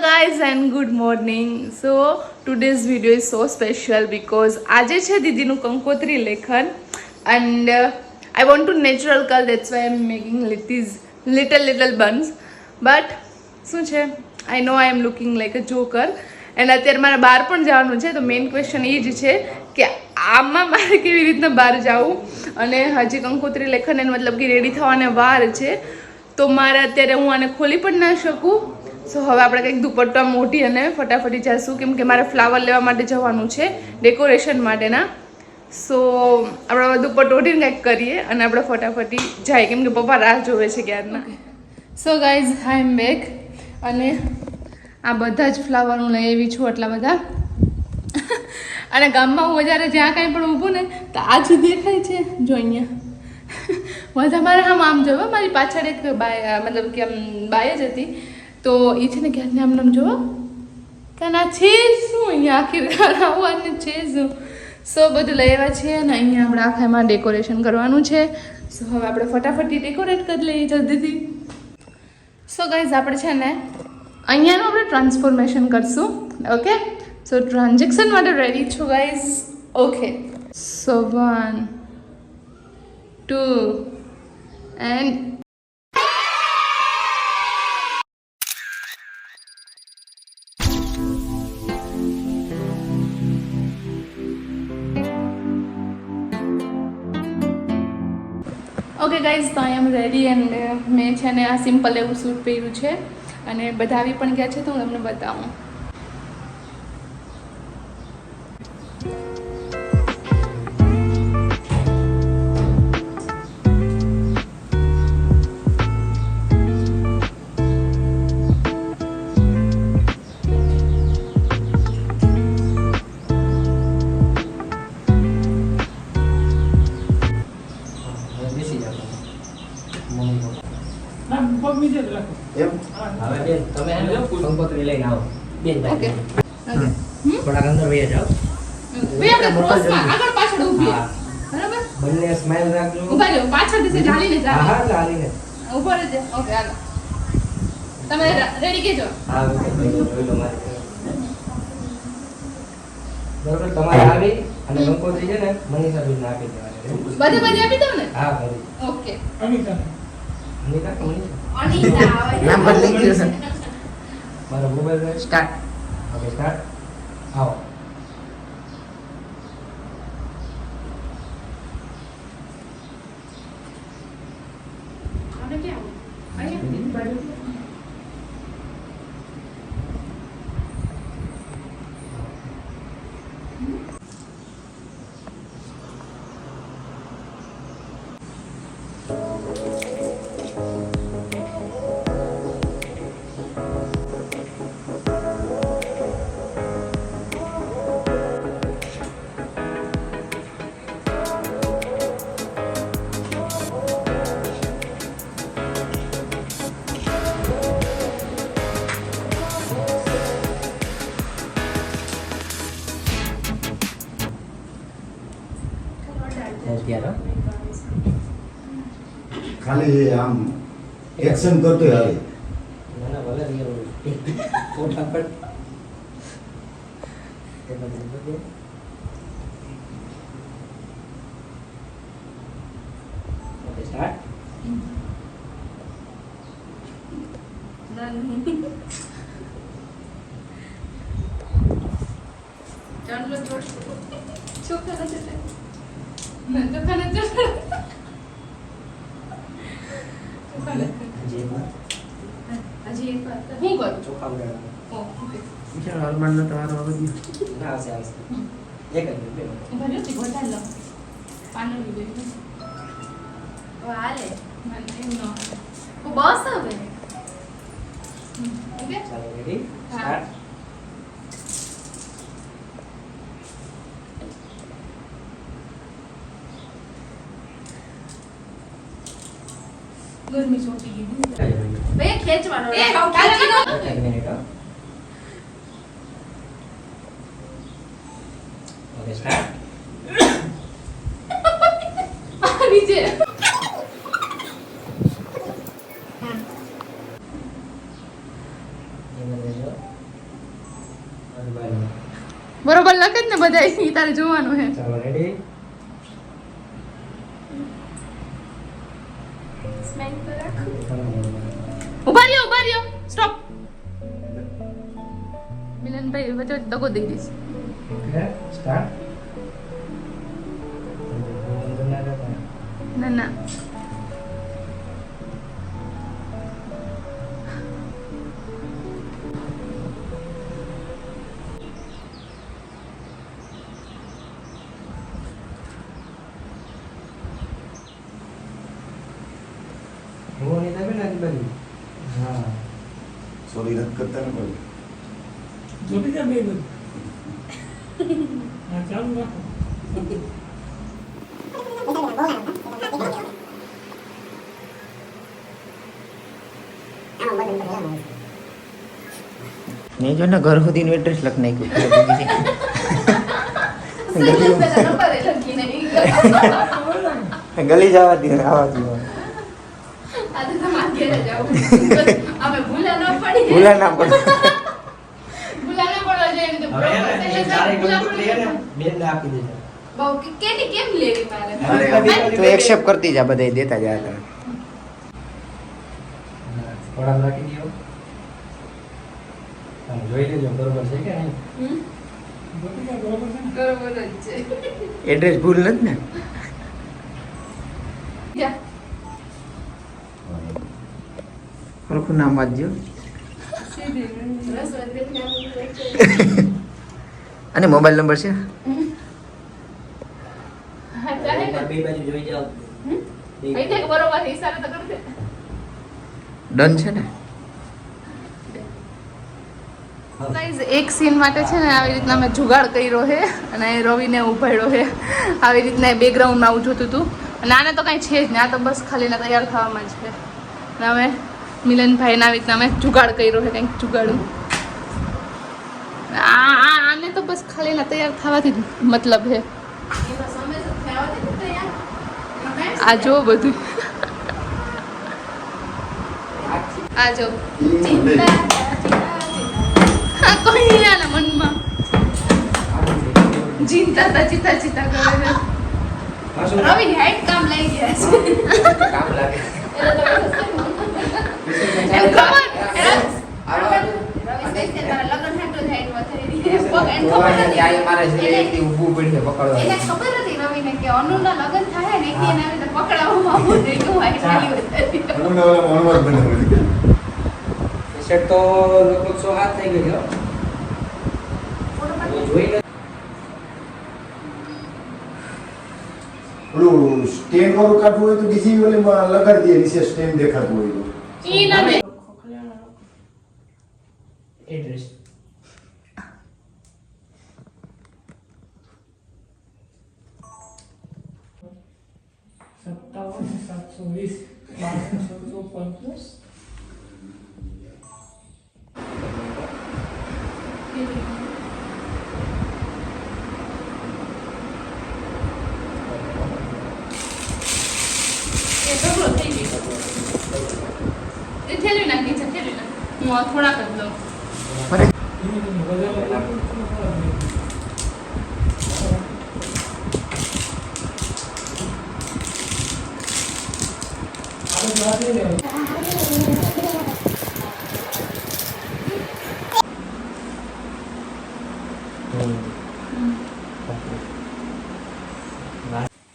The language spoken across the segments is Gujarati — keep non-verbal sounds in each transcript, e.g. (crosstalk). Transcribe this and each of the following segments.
Everyone good morning so today's video is so special because આજે છે દીદીનું કંકોત્રી લેખન and I want to natural curl that's why am making લીટીઝ little little buns but શું છે? I know I am looking like a joker and અત્યારે મારે બહાર પણ જવાનું છે, તો મેઇન ક્વેશ્ચન એ જ છે કે આમાં મારે કેવી રીતના બહાર જવું? અને હજી કંકોત્રી લેખન એને મતલબ કે રેડી થવાને વાર છે. તો મારે અત્યારે હું આને ખોલી પણ ના શકું. સો હવે આપણે કંઈક દુપટ્ટા મોટી અને ફટાફટી જઈશું કેમ કે મારે ફ્લાવર લેવા માટે જવાનું છે ડેકોરેશન માટેના. સો આપણે દુપટ્ટો ઉઠીને કંઈક કરીએ અને આપણે ફટાફટી જાય કેમ કે પપ્પા રાહ જોવે છે ક્યારના. સો ગાઈઝ આઈ એમ બેક અને આ બધા જ ફ્લાવર હું લઈ આવી છું, આટલા બધા. અને ગામમાં હું વધારે જ્યાં કાંઈ પણ ઊભું ને, તો આ જ દેખાય છે, જો અહીંયા. (laughs) વધારે મારે આમ આમ જોવો, મારી પાછળ એક બાય, મતલબ કે આમ બાય જ હતી. તો એ છે ને ક્યાંક આમ નામ જોવા? કારણ આ છે શું? અહીંયા આખી આવવાનું છે શું? સો બધું લઈ આવ્યા છીએ અને અહીંયા આપણે આખા ડેકોરેશન કરવાનું છે. સો હવે આપણે ફટાફટથી ડેકોરેટ કરી લઈએ જલ્દીથી. સો ગાઈઝ આપણે છે ને અહીંયાનું આપણે ટ્રાન્સફોર્મેશન કરશું. ઓકે સો ટ્રાન્ઝેક્શન માટે રેડી છું guys okay so one two and guys તો આઈ એમ રેડી એન્ડ મેં છે ને આ સિમ્પલ એવું સૂટ પહેર્યું છે. અને બધા આવી પણ ગયા છે તો હું તમને બતાવું. એમ? હવે બેન તમે હે ને લઈને આવો. બેન ઓકે. ભાઈ અંદર વહી જાઓ. ભાઈ આપણે ક્રોસમાં આગળ પાછળ ઊભી. બરાબર? બંને સ્માઈલ રાખજો. ઊભા રહો. પાછળથી ચાલીને હા જાઓ. હા ચાલીને ઉપર જ ઓકે હાલો. તમે રેડી કેજો હા ઓકે ભાઈ જોઈ લો મારી બરોબર તમારે આવી અને કંકોત્રી છે ને મનીષા બેન આપી દેવાની. બધે બધે આપી દઉં ને? હા ઓકે. અનિતા. અનિતા મનીષા અનિતા લઈ ગયો છે. મારો મોબાઈલ સ્ટાર્ટ ઓકે સ્ટાર્ટ આવો. ક્યાં અહીંયા ત્યારે ખાલી આમ એક્શન કરતો હાલે. ના ના ભલે હોય. ફોટા બધું. ઓકે સ્ટાર્ટ ચાલો જોડ ચોખા નથી હજી. હું કરું ચોખા ન હું બસ હવે ઓકે? ચાલો રેડી સ્ટાર્ટ ગરમી ચોટી ગઈ. બે ખેંચવાનો એ, કાલે. એક મિનિટ. ઓકે સ્ટાર્ટ બાજુ. બરોબર લખે જ ને બધા તારે જોવાનું હે રેડી ઉભા રહ્યો ઉભા રહ્યો સ્ટોપ મિલનભાઈ વચ્ચે વચ્ચે દગો દઈ દઈશ ઓકે સ્ટાર્ટ ના ના નહીં તમે ને આજુબાજુ હા. સોરી રદ કરતા ને કોઈ જોડી જા બે બધું (laughs) હા ચાલુ રાખો. નહીં જો ને ઘર સુધીનું એડ્રેસ લખ નાખ્યું. ગલી જવા દે આવા દે આજે તમારે ઘેરે જાવું અમે ભૂલા ન પડી. ભૂલા ના પડે. ભૂલા ન પડવા જોઈએ તો હવે એને બરોબર એ એટલે ચારે ભૂલા પડી એને જાય. આપી દેજો. બહુ કેની કેમ લેવી મારે? તો એક્સેપ્ટ કરતી જા બધા દેતા જા તમે થોડાક રાખી દો. તમે જોઈ લેજો બરોબર છે કે નહીં? હમ? જોડી જા બરોબર છે ને? બરોબર જ છે. એડ્રેસ ભૂલ નથી ને? ખોખું નામ વાંચજો અને મોબાઈલ નંબર છે હા ને ડન છે ને એક સીન માટે છે ને આવી રીતના મેં જુગાડ કર્યો છે અને રવિને ઉભાડ્યો છે આવી રીતના બેકગ્રાઉન્ડમાં આવું જોતું હતું. અને આને તો કાંઈ છે જ નહીં. આ તો બસ ખાલી ના તૈયાર થવામાં જ છે. અને અમે મિલનભાઈને આવી રીતના મેં જુગાડ કર્યો છે કંઈક જુગાડું. આને તો બસ ખાલી ના તૈયાર થવાથી મતલબ છે આ જો બધું. આ જો. કોઈ આના મનમાં. ચિંતા તા ચિંતા ચિંતા કરે છે. રવિની કામ લઈ ગયા છે. કામ લાગે. સ્ટેન્ડ વાળું કાઢવું હોય તો બીજી ઓલીમાં લગાડી દે નીચે સ્ટેન્ડ દેખાતું હોય તો ઈ એડ્રેસ. સત્તાવન સાતસો વીસ બારસો પંચોસ. એ ઢગલો થઈ ગયો એ થેલી નાખી છે થેલી આ થોડાક જ લઉં વધારે આપણે વાત લઈ લેવાની.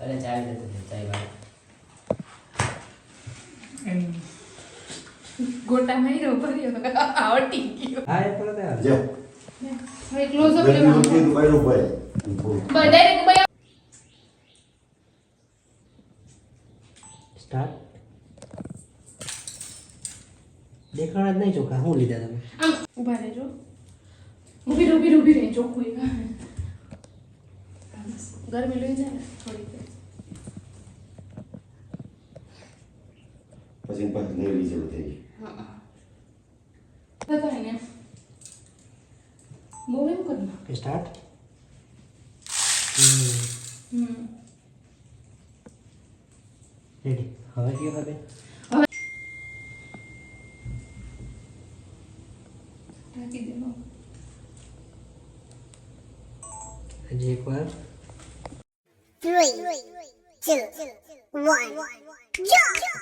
અરે ચાય લેતો હતો, ચાય વાળો. એમ ગોટા માર્યો ભર્યો આવટી ગયો હા એ જા. હવે ક્લોઝ અપ લેવાનું. તો ભાઈ ડાયરેક્ટ ભાઈ સ્ટાર્ટ દેખાણા જ નહીં ચોખા શું લીધા તમે? આમ ઊભા રહેજો. ઊભી રહો, ઊભી ઊભી રહી. ચોખ્ખું. ગરમી લઈ જાય ને થોડીક. પછી પાછું નેલી જેવું થઈ બતાય ને. બહુ એમ કર કે સ્ટાર્ટ હમ રેડી હવે કયો હવે ઢાંકી દેવાનો હજી એકવાર three, two, one, jump!